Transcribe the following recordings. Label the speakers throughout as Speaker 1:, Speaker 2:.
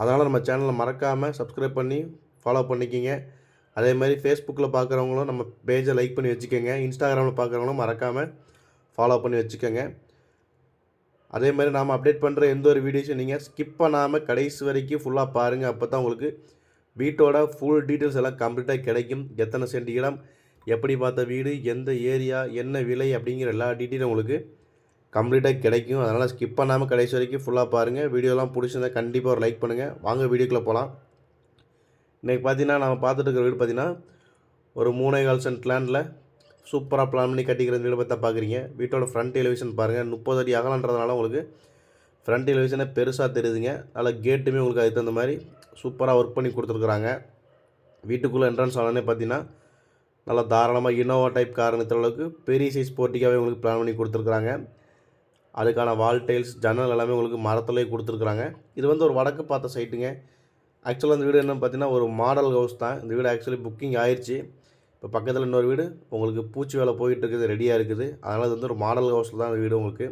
Speaker 1: அதனால் நம்ம சேனலை மறக்காமல் சப்ஸ்கிரைப் பண்ணி ஃபாலோ பண்ணிக்கிங்க. அதே மாதிரி ஃபேஸ்புக்கில் பார்க்குறவங்களும் நம்ம பேஜை லைக் பண்ணி வச்சுக்கோங்க. இன்ஸ்டாகிராமில் பார்க்குறவங்களும் மறக்காமல் ஃபாலோ பண்ணி வச்சுக்கோங்க. அதே மாதிரி நாம் அப்டேட் பண்ணுற எந்த ஒரு வீடியோஸும் நீங்கள் ஸ்கிப் பண்ணாமல் கடைசி வரைக்கும் ஃபுல்லாக பாருங்கள் அப்போ தான் உங்களுக்கு வீட்டோட ஃபுல் டீட்டெயில்ஸ் எல்லாம் கம்ப்ளீட்டாக கிடைக்கும். எத்தனை சென்ட் இடம் எப்படி பார்த்த வீடு எந்த ஏரியா என்ன விலை அப்படிங்கிற எல்லா டீட்டெயிலும் உங்களுக்கு கம்ப்ளீட்டாக கிடைக்கும். அதனால் ஸ்கிப் பண்ணாமல் கடைசி வரைக்கும் ஃபுல்லாக பாருங்கள் வீடியோலாம் பிடிச்சிருந்தா கண்டிப்பாக ஒரு லைக் பண்ணுங்கள் வாங்க வீடியோக்குள்ளே போகலாம் இன்றைக்கி பார்த்தீங்கன்னா நம்ம பார்த்துட்டு இருக்கிற வீடு பார்த்தீங்கன்னா ஒரு மூணே கால் சென்ட் லேண்டில் சூப்பராக பிளான் பண்ணி கட்டிக்கிற வீடு பார்த்தா பார்க்குறீங்க வீட்டோட ஃப்ரண்ட் டெலிவிஷன் பாருங்கள் முப்பது அடி அகலன்றதுனால உங்களுக்கு ஃப்ரண்ட் டெலிவிஷனே பெருசாக தெரியுதுங்க. அதில் கேட்டுமே உங்களுக்கு அதுக்கு தகுந்த மாதிரி சூப்பராக ஒர்க் பண்ணி கொடுத்துருக்குறாங்க. வீட்டுக்குள்ளே என்ட்ரன்ஸ் ஆனோடனே பார்த்தீங்கன்னா நல்லா தாராளமாக இனோவா டைப் கார் நிறுத்துற அளவுக்கு பெரிய சைஸ் போர்ட்டிக்காகவே உங்களுக்கு பிளான் பண்ணி கொடுத்துருக்குறாங்க. அதுக்கான வால் டைல்ஸ் ஜன்னல் எல்லாமே உங்களுக்கு மரத்துலேயே கொடுத்துருக்குறாங்க. இது வந்து ஒரு வடக்கு பார்த்த சைட்டுங்க ஆக்சுவலாக இந்த வீடு என்னென்னு பார்த்தீங்கன்னா ஒரு மாடல் ஹவுஸ் தான். இந்த வீடு ஆக்சுவலி புக்கிங் ஆயிடுச்சு இப்போ பக்கத்தில் இன்னொரு வீடு. உங்களுக்கு பூச்சி வேலை போயிட்டு இருக்குது ரெடியாக இருக்குது. அதனால் இது வந்து ஒரு மாடல் ஹவுஸில் தான் இந்த வீடு உங்களுக்கு.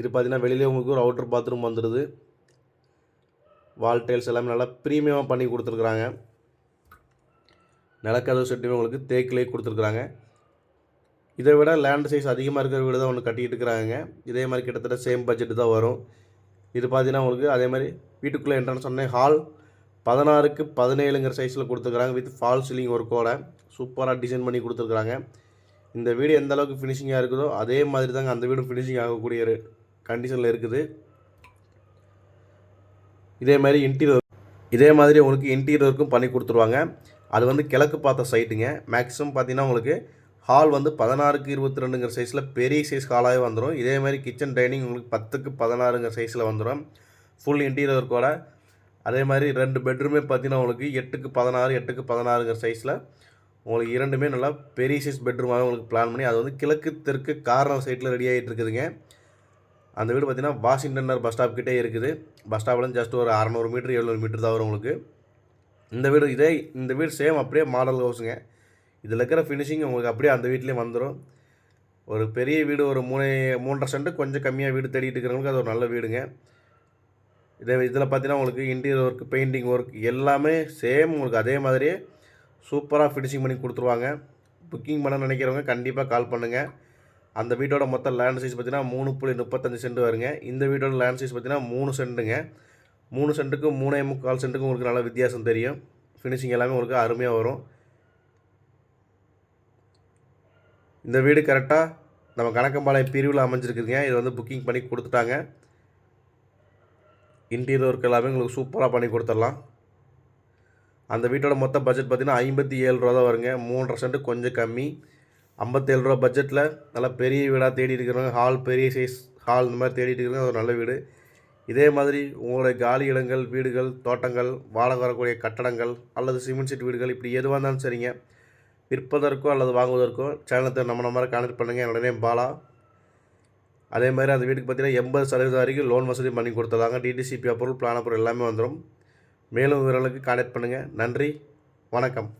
Speaker 1: இது பார்த்தீங்கன்னா வெளியிலே உங்களுக்கு ஒரு அவுட்டர் பாத்ரூம் வந்துடுது வால் டைல்ஸ் எல்லாமே நல்லா ப்ரீமியமாக பண்ணி கொடுத்துருக்குறாங்க. நிலக்கதவு செட்டுமே உங்களுக்கு தேக்கிலே கொடுத்துருக்குறாங்க. இதை விட லேண்ட் சைஸ் அதிகமாக இருக்கிற வீடு தான் ஒன்று கட்டிகிட்டு இருக்கிறாங்க. இதே மாதிரி கிட்டத்தட்ட சேம் பட்ஜெட்டு தான் வரும். இது பார்த்தீங்கன்னா உங்களுக்கு அதே மாதிரி வீட்டுக்குள்ளே என்ட்ரன்ஸ் சொன்னேன் ஹால் பதினாறுக்கு பதினேழுங்கிற சைஸில் கொடுத்துருக்குறாங்க வித் ஃபால் சீலிங் ஒர்க்கோட சூப்பராக டிசைன் பண்ணி கொடுத்துருக்குறாங்க. இந்த வீடு எந்த அளவுக்கு ஃபினிஷிங்காக இருக்குதோ அதே மாதிரி தாங்க அந்த வீடும் ஃபினிஷிங் ஆகக்கூடிய ஒரு கண்டிஷனில் இருக்குது. இதே மாதிரி இன்டீரியர் இதே மாதிரி உங்களுக்கு இன்டீரியருக்கும் ஒர்க்கும் பண்ணி கொடுத்துருவாங்க. அது வந்து கிழக்கு பார்த்த சைட்டுங்க மேக்ஸிமம் பார்த்தீங்கன்னா உங்களுக்கு ஹால் வந்து பதினாறுக்கு இருபத்தி ரெண்டுங்கிற சைஸில் பெரிய சைஸ் ஹாலாகவே வந்துடும் இதே மாதிரி கிச்சன் டைனிங் உங்களுக்கு பத்துக்கு பதினாறுங்கிற சைஸில் வந்துடும் ஃபுல் இன்டீரியர் கூட அதே மாதிரி ரெண்டு பெட்ரூமே பார்த்தீங்கன்னா உங்களுக்கு எட்டுக்கு பதினாறு எட்டுக்கு பதினாறுங்கிற சைஸில் உங்களுக்கு இரண்டுமே நல்லா பெரிய சைஸ் பெட்ரூமாகவே உங்களுக்கு பிளான் பண்ணி அது வந்து கிழக்கு தெற்கு கார்னர் சைட்டில் ரெடி ஆகிட்டு இருக்குதுங்க. அந்த வீடு பார்த்தீங்கன்னா வாஷிங்டன் பஸ் ஸ்டாப் கிட்டே இருக்குது. பஸ் ஸ்டாப்லேருந்து ஜஸ்ட் ஒரு அறநூறு மீட்டர் எழுநூறு மீட்டர் தான் வரும் உங்களுக்கு. இந்த வீடு இதே இந்த வீடு சேம் அப்படியே மாடல் ஹவுஸுங்க இதில் இருக்கிற ஃபினிஷிங் உங்களுக்கு அப்படியே அந்த வீட்லேயும் வந்துடும் ஒரு பெரிய வீடு ஒரு மூணு மூன்றரை சென்ட் கொஞ்சம் கம்மியாக வீடு தேடிட்டு இருக்கிறவங்களுக்கு அது ஒரு நல்ல வீடுங்க. இதே இதில் பார்த்தீங்கன்னா உங்களுக்கு இன்டீரியர் ஒர்க் பெயிண்டிங் ஒர்க் எல்லாமே சேம் உங்களுக்கு அதே மாதிரியே சூப்பராக ஃபினிஷிங் பண்ணி கொடுத்துருவாங்க. புக்கிங் பண்ண நினைக்கிறவங்க கண்டிப்பாக கால் பண்ணுங்கள் அந்த வீட்டோட மொத்த லேண்ட் சைஸ் பார்த்தீங்கன்னா மூணு புள்ளி முப்பத்தஞ்சு சென்ட் வருங்க. இந்த வீட்டோட லேண்ட் சைஸ் பார்த்தீங்கன்னா மூணு சென்ட்டுங்க. மூணு சென்ட்டுக்கும் மூணே முக்கால் சென்ட்டுக்கும் உங்களுக்கு நல்ல வித்தியாசம் தெரியும். ஃபினிஷிங் எல்லாமே உங்களுக்கு அருமையாக வரும். இந்த வீடு கரெக்டாக நம்ம கணக்கம்பாளையம் பிரிவில் அமைஞ்சிருக்குதுங்க. இது வந்து புக்கிங் பண்ணி கொடுத்துட்டாங்க. இன்டீரியர் ஒர்க் எல்லாமே உங்களுக்கு சூப்பராக பண்ணி கொடுத்துடலாம். அந்த வீட்டோட மொத்த பட்ஜெட் பார்த்திங்கன்னா ஐம்பத்தி ஏழு ரூபா தான் வருங்க. மூன்றரை சென்ட் கொஞ்சம் கம்மி. ஐம்பத்தேழு ரூபா பட்ஜெட்டில் நல்லா பெரிய வீடாக தேடி இருக்கிறவங்க ஹால் பெரிய சைஸ் ஹால் இந்த மாதிரி தேடிட்டு இருக்கிறவங்க ஒரு நல்ல வீடு. இதே மாதிரி உங்களுடைய காலி இடங்கள் வீடுகள் தோட்டங்கள் வாழை வரக்கூடிய கட்டடங்கள் அல்லது சிமெண்ட் சீட் வீடுகள் இப்படி எதுவாக இருந்தாலும் சரிங்க. விற்பதற்கோ அல்லது வாங்குவதற்கோ சேனலத்தை நம்ம நம்பரை கான்டெக்ட் பண்ணுங்கள் என்னோட நேம் பாலா. அதே மாதிரி அந்த வீட்டுக்கு பார்த்தீங்கன்னா எண்பது சதவீதம் வரைக்கும் லோன் வசதி பண்ணி கொடுத்துருவாங்க டிடிசிபி அப்ரூவல் பிளான் அப்ரூவல் எல்லாமே வந்துடும் மேலும் விவரங்களுக்கு கான்டெக்ட் பண்ணுங்கள் நன்றி. வணக்கம்.